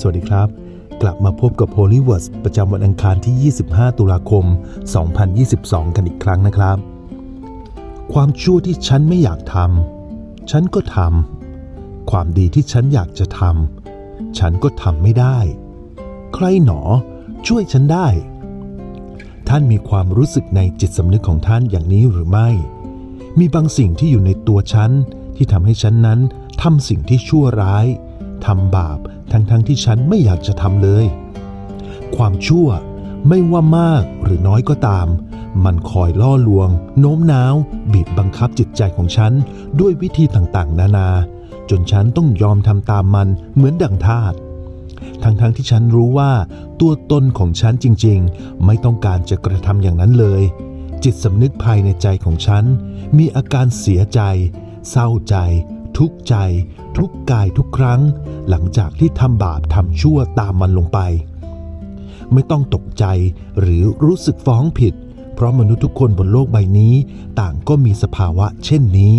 สวัสดีครับ กลับมาพบกับ Holy Words ประจำวันอังคารที่ 25 ตุลาคม 2022 กันอีกครั้งนะครับ ความชั่วที่ฉันไม่อยากทำฉันก็ทำความดีที่ฉันอยากจะทำฉันก็ทำไม่ได้ ใครหนอ ช่วยฉันได้ ท่านมีความรู้สึกในจิตสำนึกของท่านอย่างนี้หรือไม่ มีบางสิ่งที่อยู่ในตัวฉันที่ทำให้ฉันนั้นทำสิ่งที่ชั่วร้าย ทำบาปทั้งๆทที่ฉันไม่อยากจะทำเลย ความชั่วไม่ว่ามากหรือน้อยก็ตาม มันคอยล่อลวง โน้มน้าว บีบบังคับจิตใจของฉัน ด้วยวิธีต่างๆ นานา จนฉันต้องยอมทำตามมันเหมือนดังทาสทั้งๆทที่ฉันรู้ว่า ตัวตนของฉันจริงๆ ไม่ต้องการจะกระทำอย่างนั้นเลย จิตสำนึกภายในใจของฉัน มีอาการเสียใจ เศร้าใจ ทุกข์ใจ ทุกกายทุกครั้ง หลังจากที่ทำบาปทำชั่วตามมันลงไป ไม่ต้องตกใจหรือรู้สึกฟ้องผิด เพราะมนุษย์ทุกคนบนโลกใบนี้ ต่างก็มีสภาวะเช่นนี้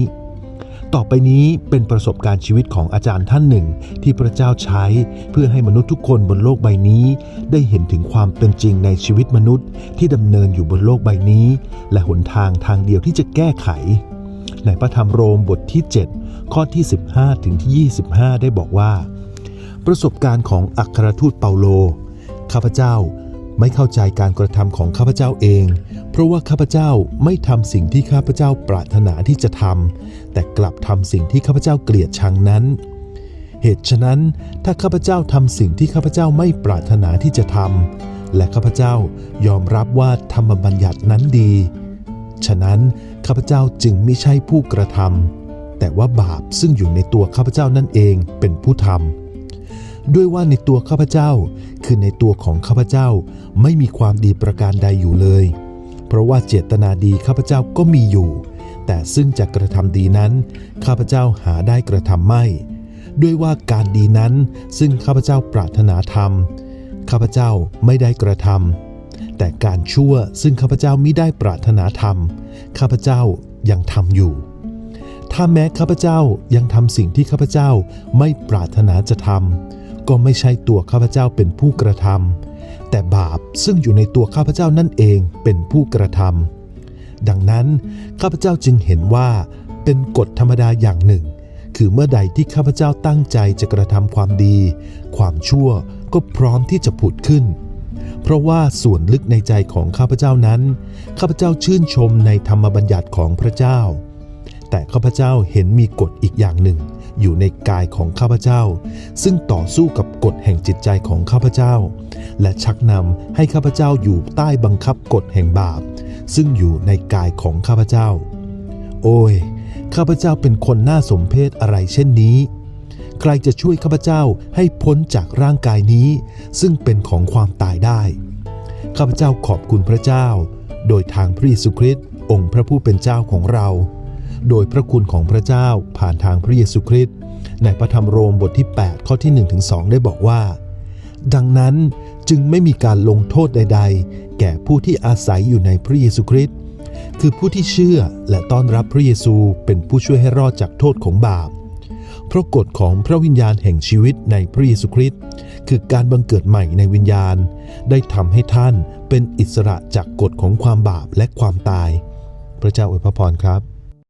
ต่อไปนี้เป็นประสบการณ์ชีวิตของอาจารย์ท่านหนึ่ง ที่พระเจ้าใช้ เพื่อให้มนุษย์ทุกคนบนโลกใบนี้ ได้เห็นถึงความเป็นจริงในชีวิตมนุษย์ ที่ดำเนินอยู่บนโลกใบนี้ และหนทางทางเดียวที่จะแก้ไขในพระธรรมโรมบทที่7 ข้อที่ 15 ถึงที่ 25 ได้บอกว่า ประสบการณ์ของอัครทูตเปาโล ข้าพเจ้าไม่เข้าใจการกระทำของข้าพเจ้าเอง เพราะว่าข้าพเจ้าไม่ทำสิ่งที่ข้าพเจ้าปรารถนาที่จะทำแต่กลับทำสิ่งที่ข้าพเจ้าเกลียดชังนั้น เหตุฉะนั้นถ้าข้าพเจ้าทำสิ่งที่ข้าพเจ้าไม่ปรารถนาที่จะทำและข้าพเจ้ายอมรับว่าธรรมบัญญัตินั้นดี ฉะนั้นข้าพเจ้าจึงไม่ใช่ผู้กระทำ แต่ว่าบาปซึ่งอยู่ในตัวข้าพเจ้านั่นเองเป็นผู้ทำด้วยว่าในตัวข้าพเจ้า คือในตัวของข้าพเจ้าไม่มีความดีประการใดอยู่เลย เพราะว่าเจตนาดีข้าพเจ้าก็มีอยู่ แต่ซึ่งจะกระทำดีนั้น ข้าพเจ้าหาได้กระทำไม่ ด้วยว่าการดีนั้นซึ่งข้าพเจ้าปรารถนาทำข้าพเจ้าไม่ได้กระทำแต่การชั่วซึ่งข้าพเจ้ามิได้ปรารถนาทำข้าพเจ้ายังทำอยู่ ถ้าแม้ข้าพเจ้ายังทำสิ่งที่ข้าพเจ้าไม่ปรารถนาจะทำก็ไม่ใช่ตัวข้าพเจ้าเป็นผู้กระทำแต่บาปซึ่งอยู่ในตัวข้าพเจ้านั่นเองเป็นผู้กระทำดังนั้นข้าพเจ้าจึงเห็นว่าเป็นกฎธรรมดาอย่างหนึ่ง คือเมื่อใดที่ข้าพเจ้าตั้งใจจะกระทำความดี ความชั่วก็พร้อมที่จะผุดขึ้น เพราะว่าส่วนลึกในใจของข้าพเจ้านั้น ข้าพเจ้าชื่นชมในธรรมบัญญัติของพระเจ้า แต่ข้าพเจ้าเห็นมีกฎอีกอย่างหนึ่ง อยู่ในกายของข้าพเจ้า ซึ่งต่อสู้กับกฎแห่งจิตใจของข้าพเจ้า และชักนำให้ข้าพเจ้าอยู่ใต้บังคับกฎแห่งบาป ซึ่งอยู่ในกายของข้าพเจ้า โอ้ยข้าพเจ้าเป็นคนน่าสมเพชอะไรเช่นนี้ ใครจะช่วยข้าพเจ้าให้พ้นจากร่างกายนี้ ซึ่งเป็นของความตายได้ ข้าพเจ้าขอบคุณพระเจ้า โดยทางพระเยซูคริสต์องค์พระผู้เป็นเจ้าของเรา โดยพระคุณของพระเจ้าผ่านทางพระเยซูคริสต์ในพระธรรมโรมบทที่ 8 ข้อที่1ถึง2ได้บอกว่า ดังนั้นจึงไม่มีการลงโทษใด ๆ แก่ผู้ที่อาศัยอยู่ในพระเยซูคริสต์คือผู้ที่เชื่อและต้อนรับพระเยซูเป็นผู้ช่วยให้รอดจากโทษของบาป เพราะกฎของพระวิญญาณแห่งชีวิตในพระเยซูคริสต์คือการบังเกิดใหม่ในวิญญาณ ได้ทำให้ท่านเป็นอิสระจากกฎของความบาปและความตาย พระเจ้าอวยพรครับ